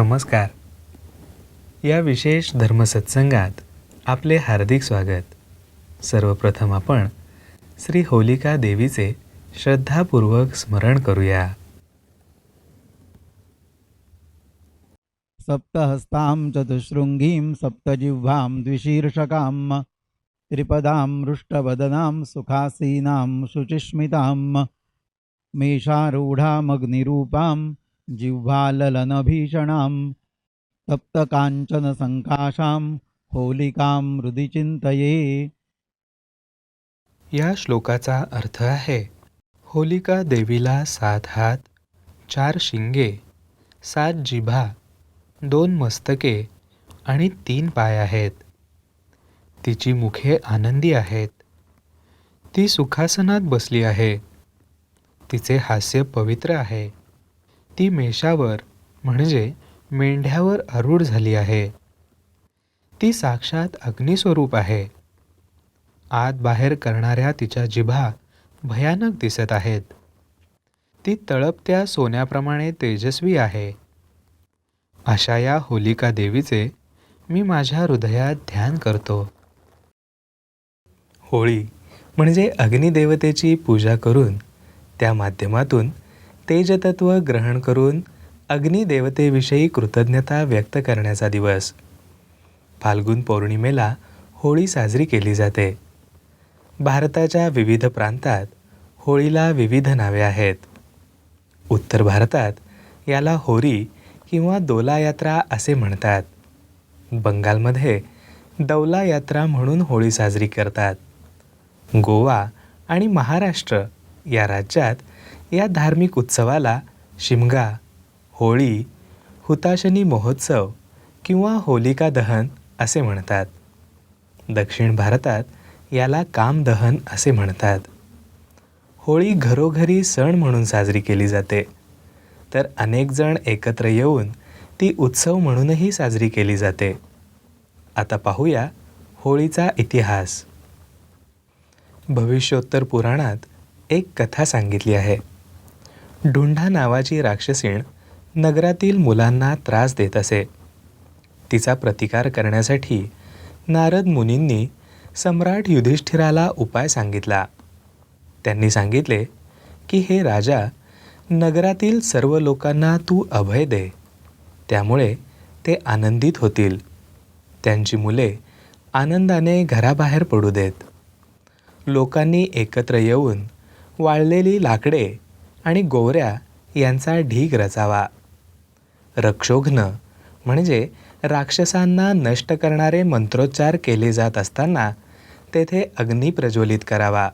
नमस्कार. या विशेष धर्मसत्संगात आपले हार्दिक स्वागत. सर्वप्रथम आपण श्री होलिका देवीचे श्रद्धापूर्वक स्मरण करूया. सप्तहस्तां चतुशृङ्गीं सप्तजिह्वां द्विशीर्षकां त्रिपदां रुष्टवदनां सुखासीनां शुचिस्मितां मेषारूढामग्निरूपां जिह्वाललनभीषणां तप्तकाञ्चनसङ्काशां होलिकां हृदि चिन्तये। या श्लोकाचा अर्थ आहे होलिका देवीला सात हात चार शिंगे सात जिभा दोन मस्तके आणि तीन पाय आहेत. तिची मुखे आनंदी आहेत. ती सुखासनात बसली आहे. तिचे हास्य पवित्र आहे. ती मेषावर म्हणजे मेंढ्यावर आरूढ झाली आहे. ती साक्षात अग्निस्वरूप आहे. आत बाहेर करणाऱ्या तिच्या जिभा भयानक दिसत आहेत. ती तळपत्या सोन्याप्रमाणे तेजस्वी आहे. अशा या होलिका देवीचे मी माझ्या हृदयात ध्यान करतो. होळी म्हणजे अग्निदेवतेची पूजा करून त्या माध्यमातून तेजतत्व ग्रहण करून अग्निदेवतेविषयी कृतज्ञता व्यक्त करण्याचा दिवस. फाल्गुन पौर्णिमेला होळी साजरी केली जाते. भारताच्या विविध प्रांतात होळीला विविध नावे आहेत. उत्तर भारतात याला होरी किंवा दोला यात्रा असे म्हणतात. बंगालमध्ये दौला यात्रा म्हणून होळी साजरी करतात. गोवा आणि महाराष्ट्र या राज्यात या धार्मिक उत्सवाला शिमगा होळी हुताशनी महोत्सव किंवा होलिका दहन असे म्हणतात. दक्षिण भारतात याला कामदहन असे म्हणतात. होळी घरोघरी सण म्हणून साजरी केली जाते. तर अनेक जण एकत्र येऊन ती उत्सव म्हणूनही साजरी केली जाते. आता पाहूया होळीचा इतिहास. भविष्योत्तर पुराणात एक कथा सांगितली आहे. ढुंढा नावाची राक्षसीण नगरातील मुलांना त्रास देत असे. तिचा प्रतिकार करण्यासाठी नारद मुनींनी सम्राट युधिष्ठिराला उपाय सांगितला. त्यांनी सांगितले की हे राजा नगरातील सर्व लोकांना तू अभय दे. त्यामुळे ते आनंदित होतील. त्यांची मुले आनंदाने घराबाहेर पडू देत. लोकांनी एकत्र येऊन वाळलेली लाकडे आणि गोवऱ्या यांचा ढीग रचावा. रक्षोघ्न म्हणजे राक्षसांना नष्ट करणारे मंत्रोच्चार केले जात असताना तेथे अग्नी प्रज्वलित करावा.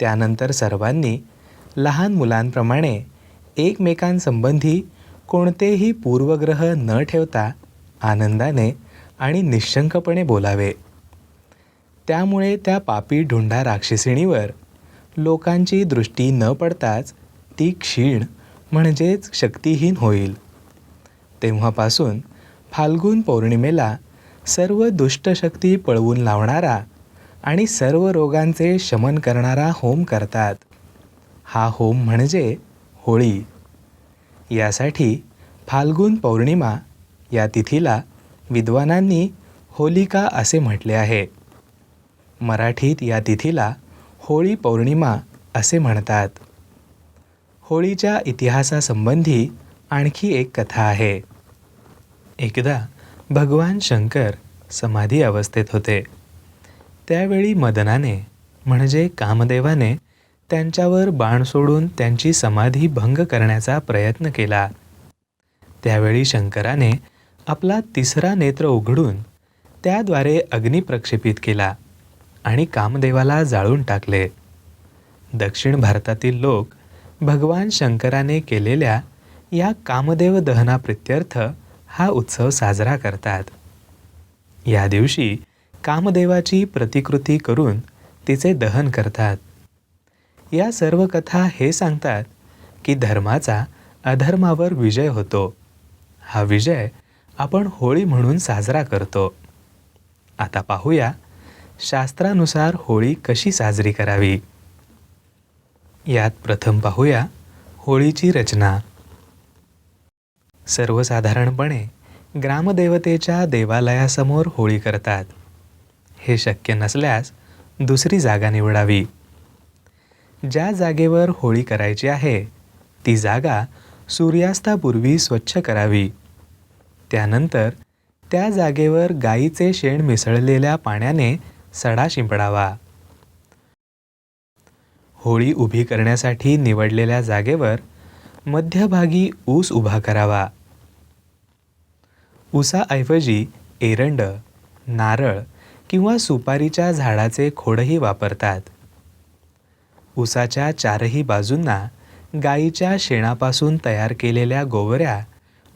त्यानंतर सर्वांनी लहान मुलांप्रमाणे एकमेकांसंबंधी कोणतेही पूर्वग्रह न ठेवता आनंदाने आणि निशंकपणे बोलावे. त्यामुळे त्या पापी ढुंढा राक्षसिणीवर लोकांची दृष्टी न पडताच ती क्षीण म्हणजेच शक्तिहीन होईल. तेव्हापासून फाल्गुन पौर्णिमेला सर्व दुष्टशक्ती पळवून लावणारा आणि सर्व रोगांचे शमन करणारा होम करतात. हा होम म्हणजे होळी. यासाठी फाल्गुन पौर्णिमा या तिथीला विद्वानांनी होलिका असे म्हटले आहे. मराठीत या तिथीला होळी पौर्णिमा असे म्हणतात. होळीच्या इतिहासासंबंधी आणखी एक कथा आहे. एकदा भगवान शंकर समाधी अवस्थेत होते. त्यावेळी मदनाने म्हणजे कामदेवाने त्यांच्यावर बाण सोडून त्यांची समाधी भंग करण्याचा प्रयत्न केला. त्यावेळी शंकराने आपला तिसरा नेत्र उघडून त्याद्वारे अग्नी प्रक्षेपित केला. आणि कामदेवाला जाळून टाकले. दक्षिण भारतातील लोक भगवान शंकराने केलेल्या या कामदेव दहनाप्रित्यर्थ हा उत्सव साजरा करतात. या दिवशी कामदेवाची प्रतिकृती करून तिचे दहन करतात. या सर्व कथा हे सांगतात की धर्माचा अधर्मावर विजय होतो. हा विजय आपण होळी म्हणून साजरा करतो. आता पाहूया शास्त्रानुसार होळी कशी साजरी करावी? यात प्रथम पाहूया होळीची रचना. सर्वसाधारणपणे ग्रामदेवतेच्या देवालयासमोर होळी करतात. हे शक्य नसल्यास दुसरी जागा निवडावी. ज्या जागेवर होळी करायची आहे ती जागा सूर्यास्तापूर्वी स्वच्छ करावी. त्यानंतर त्या जागेवर गाईचे शेण मिसळलेल्या पाण्याने सडा शिंपडावा. होळी उभी करण्यासाठी निवडलेल्या जागेवर मध्यभागी ऊस उभा करावा. ऊसाऐवजी एरंड नारळ किंवा सुपारीच्या झाडाचे खोडही वापरतात. ऊसाच्या चारही बाजूंना गाईच्या शेणापासून तयार केलेल्या गोवऱ्या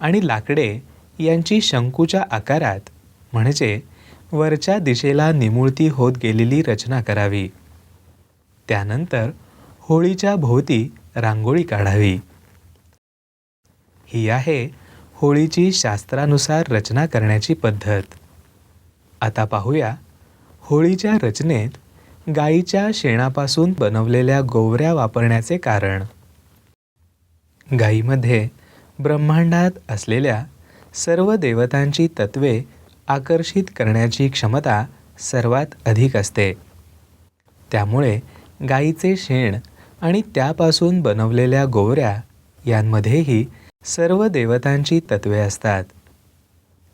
आणि लाकडे यांची शंकूच्या आकारात म्हणजे वरच्या दिशेला निमुळती होत गेलेली रचना करावी. त्यानंतर होळीच्या भोवती रांगोळी काढावी. ही आहे होळीची शास्त्रानुसार रचना करण्याची पद्धत. आता पाहूया होळीच्या रचनेत गाईच्या शेणापासून बनवलेल्या गोवऱ्या वापरण्याचे कारण. गाईमध्ये ब्रह्मांडात असलेल्या सर्व देवतांची तत्वे आकर्षित करण्याची क्षमता सर्वात अधिक असते. त्यामुळे गाईचे शेण आणि त्यापासून बनवलेल्या गोवऱ्या यांमध्येही सर्व देवतांची तत्वे असतात.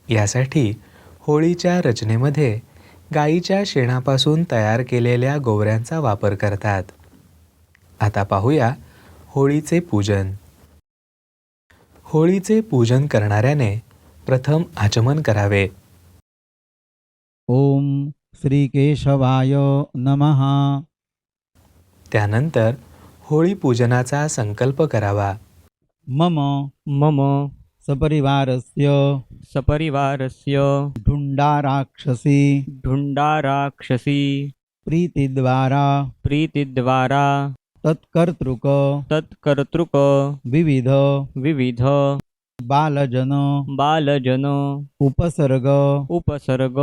यासाठी होळीच्या रचनेमध्ये गाईच्या शेणापासून तयार केलेल्या गोवऱ्यांचा वापर करतात. आता पाहूया होळीचे पूजन. होळीचे पूजन करणाऱ्याने प्रथम आचमन करावे. ॐ श्रीकेशवाय नमः. त्यानंतर होळी पूजनाचा संकल्प करावा. मम. मम. सपरिवारस्य. सपरिवारस्य. ढुण्डाराक्षसी ढुण्डाराक्षसी प्रीतिद्वारा. प्रीतिद्वारा. तत्कर्तृक. तत्कर्तृक. विविध. विविध. बालजन. बालजन. उपसर्ग. उपसर्ग.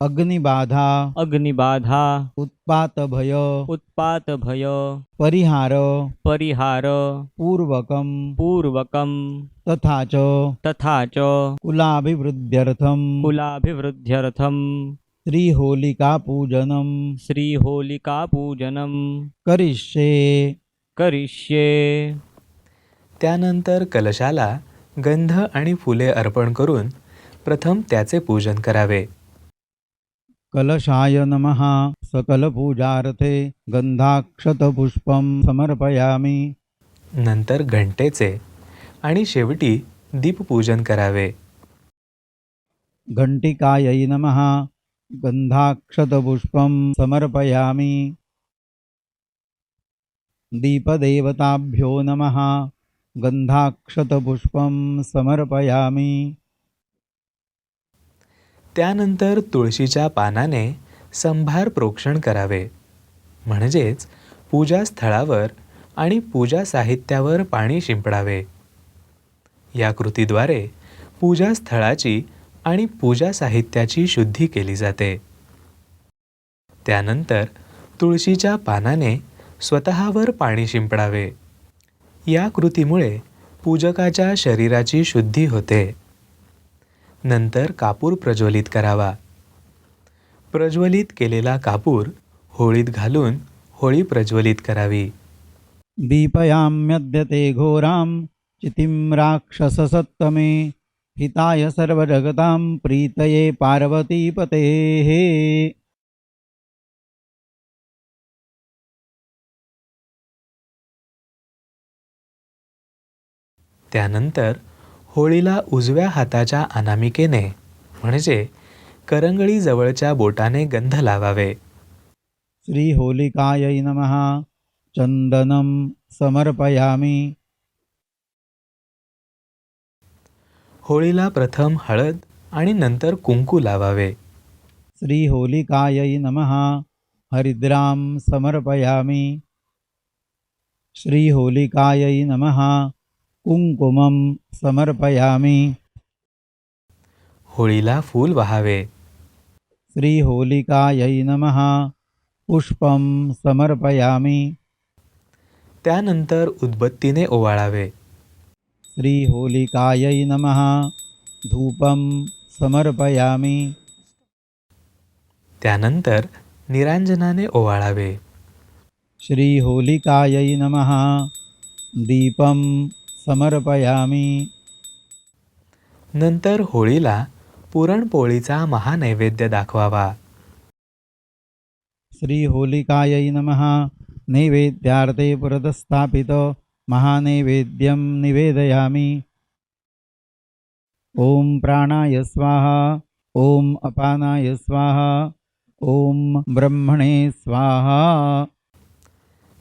अग्निबाधा। अग्निबाधा। उत्पातभय। उत्पातभय। परिहार। परिहार। पूर्वकं पूर्वकं तथा च। तथा च। कुलाभिवृद्ध्यर्थं कुलाभिवृद्ध्यर्थं श्रीहोलिकापूजनं श्रीहोलिकापूजनं करिष्ये। करिष्ये। त्यानंतर कलशाला गंध आणि फुले अर्पण करून प्रथम त्याचे पूजन करावे. कलशाय नमः। सकलपूजार्थे गन्धाक्षतपुष्पं समर्पयामि। नंतर घंटेचे आणि शेवटी दीपपूजन करावे. घण्टिकायै नमः। गन्धाक्षतपुष्पं समर्पयामि। दीपदेवताभ्यो नमः। गन्धाक्षतपुष्पं समर्पयामि। त्यानंतर तुळशीच्या पानाने संभार प्रोक्षण करावे. म्हणजेच पूजास्थळावर आणि पूजा साहित्यावर पाणी शिंपडावे. या कृतीद्वारे पूजास्थळाची आणि पूजा साहित्याची शुद्धी केली जाते. त्यानंतर तुळशीच्या पानाने स्वतःवर पाणी शिंपडावे. या कृतीमुळे पूजकाच्या शरीराची शुद्धी होते. नंतर कापूर प्रज्वलित करावा. प्रज्वलित केलेला कापूर होळीत घालून होळी प्रज्वलित करावी. दीपयाम्यद्य ते घोरां चितिं राक्षससत्तमे हिताय सर्वजगतां प्रीतये पार्वतीपतेः. त्यानंतर होळीला उजव्या हाताच्या अनामिकेने म्हणजे करंगळीजवळच्या बोटाने गंध लावावे. श्रीहोलिकायै नमः. चन्दनं समर्पयामि. होळीला प्रथम हळद आणि नंतर कुंकू लावावे. श्रीहोलिकायै नमः. हरिद्रां समर्पयामि. श्रीहोलिकायै नमः. कुङ्कुमं समर्पयामि। होळीला फूल वाहावे। श्रीहोलिकायै नमः। पुष्पं समर्पयामि। त्यानंतर उदबत्तीने ओवाळावे। श्रीहोलिकायै नमः। धूपं समर्पयामि। त्यानंतर निरांजनाने ओवाळावे। श्रीहोलिकायै नमः। दीपं समर्पयामि। नंतर होळीला पुरणपोळीचा महानैवेद्य दाखवावा. श्रीहोलिकायै नमः। नैवेद्यार्थे पुरतस्थापित। महानैवेद्यं निवेदयामि। ॐ प्राणाय स्वाहा। ॐ अपानाय स्वाहा। ॐ ब्रह्मणे स्वाहा।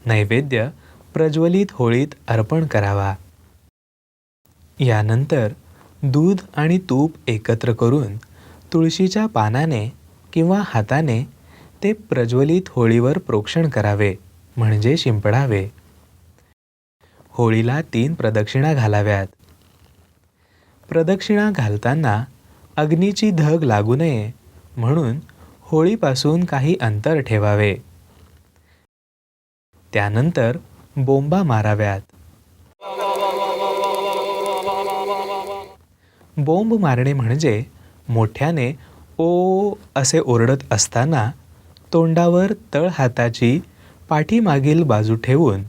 नैवेद्य प्रज्वलित होळीत अर्पण करावा. यानंतर दूध आणि तूप एकत्र करून तुळशीच्या पानाने किंवा हाताने ते प्रज्वलित होळीवर प्रोक्षण करावे म्हणजे शिंपडावे. होळीला तीन प्रदक्षिणा घालाव्यात. प्रदक्षिणा घालताना अग्नीची धग लागू नये म्हणून होळीपासून काही अंतर ठेवावे. त्यानंतर बोंबा माराव्यात. बोंब मारणे म्हणजे मोठ्याने ओ असे ओरडत असताना तोंडावर तळ हाताची पाठीमागील बाजू ठेवून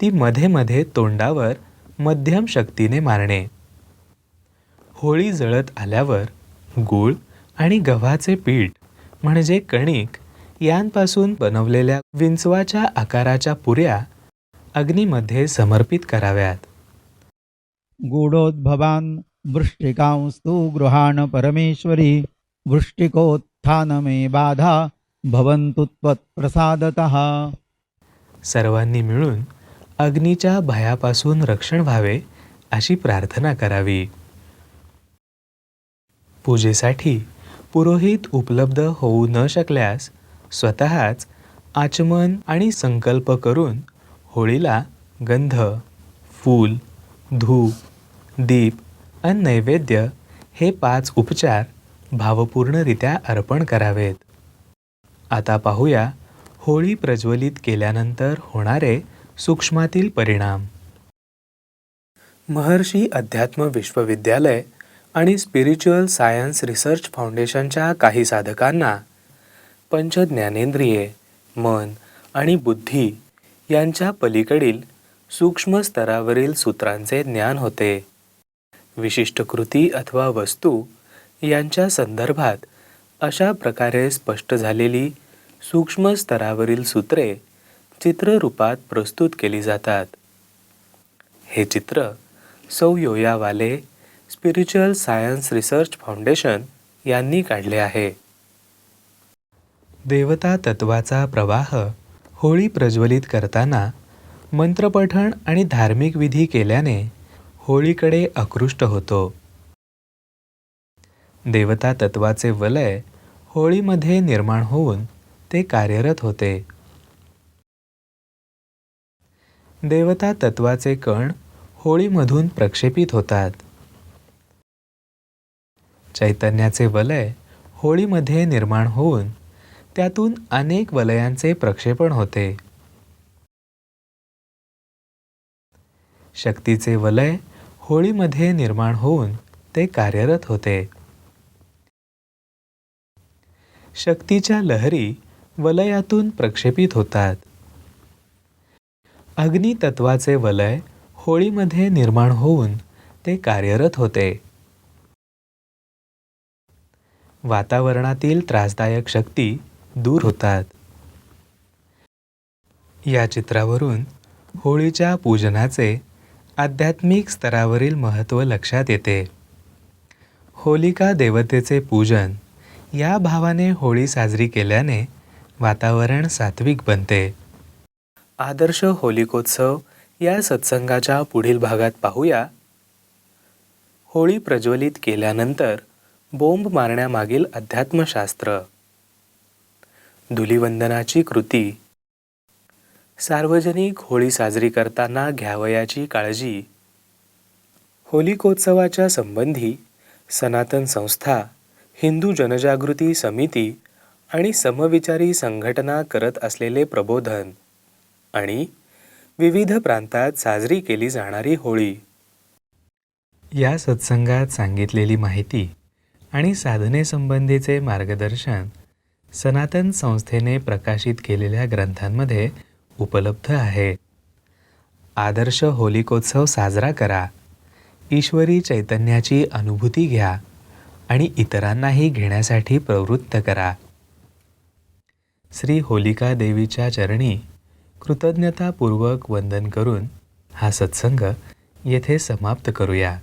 ती मध्ये मध्ये तोंडावर मध्यम शक्तीने मारणे. होळी जळत आल्यावर गूळ आणि गव्हाचे पीठ म्हणजे कणिक यांपासून बनवलेल्या विंचवाच्या आकाराच्या पुऱ्या अग्नीमध्ये समर्पित कराव्यात. गूढोद्भवान् वृष्टिकांस्तु गृहाण परमेश्वरी वृष्टिकोत्थान मे बाधा भवन्तु त्वत्प्रसादतः। सर्वांनी मिळून अग्नीच्या भयापासून रक्षण व्हावे अशी प्रार्थना करावी. पूजेसाठी पुरोहित उपलब्ध होऊ न शकल्यास स्वतःच आचमन आणि संकल्प करून होळीला गंध फूल धूप दीप आणि नैवेद्य हे पाच उपचार भावपूर्णरित्या अर्पण करावेत. आता पाहूया होळी प्रज्वलित केल्यानंतर होणारे सूक्ष्मातील परिणाम. महर्षी अध्यात्म विश्वविद्यालय आणि स्पिरिच्युअल सायन्स रिसर्च फाउंडेशनच्या काही साधकांना पंचज्ञानेंद्रिये मन आणि बुद्धी यांच्या पलीकडील सूक्ष्म स्तरावरील सूत्रांचे ज्ञान होते. विशिष्ट कृती अथवा वस्तू यांच्या संदर्भात अशा प्रकारे स्पष्ट झालेली सूक्ष्म स्तरावरील सूत्रे चित्ररूपात प्रस्तुत केली जातात. हे चित्र सौ योयावाले स्पिरिच्युअल सायन्स रिसर्च फाउंडेशन यांनी काढले आहे. देवता तत्वाचा प्रवाह होळी प्रज्वलित करताना मंत्रपठण आणि धार्मिक विधी केल्याने होळीकडे आकृष्ट होतो. देवता तत्वाचे वलय होळीमध्ये निर्माण होऊन ते कार्यरत होते. देवता तत्वाचे कण होळीमधून प्रक्षेपित होतात. चैतन्याचे वलय होळीमध्ये निर्माण होऊन त्यातून अनेक वलयांचे प्रक्षेपण होते. शक्तीचे वलय होळीमध्ये निर्माण होऊन ते कार्यरत होते. शक्तीच्या लहरी वलयातून प्रक्षेपित होतात. अग्नितत्वाचे वलय होळीमध्ये निर्माण होऊन ते कार्यरत होते. वातावरणातील त्रासदायक शक्ती दूर होतात. या चित्रावरून होळीच्या पूजनाचे आध्यात्मिक स्तरावरील महत्त्व लक्षात येते. होलिका देवतेचे पूजन या भावाने होळी साजरी केल्याने वातावरण सात्विक बनते. आदर्श होलिकोत्सव या सत्संगाच्या पुढील भागात पाहूया. होळी प्रज्वलित केल्यानंतर बोंब मारण्यामागील अध्यात्मशास्त्र. धुलिवंदनाची कृती सार्वजनिक होळी साजरी करताना घ्यावयाची काळजी. होलिकोत्सवाच्या संबंधी सनातन संस्था हिंदू जनजागृती समिती आणि समविचारी संघटना करत असलेले प्रबोधन आणि विविध प्रांतात साजरी केली जाणारी होळी. या सत्संगात सांगितलेली माहिती आणि साधनेसंबंधीचे मार्गदर्शन सनातन संस्थेने प्रकाशित केलेल्या ग्रंथांमध्ये उपलब्ध आहे. आदर्श होलिकोत्सव साजरा करा. ईश्वरी चैतन्याची अनुभूती घ्या आणि इतरांनाही घेण्यासाठी प्रवृत्त करा. श्री होलिका देवीच्या चरणी कृतज्ञतापूर्वक वंदन करून हा सत्संग येथे समाप्त करूया.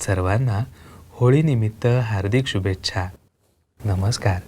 सर्वांना होळीनिमित्त हार्दिक शुभेच्छा. नमस्कार.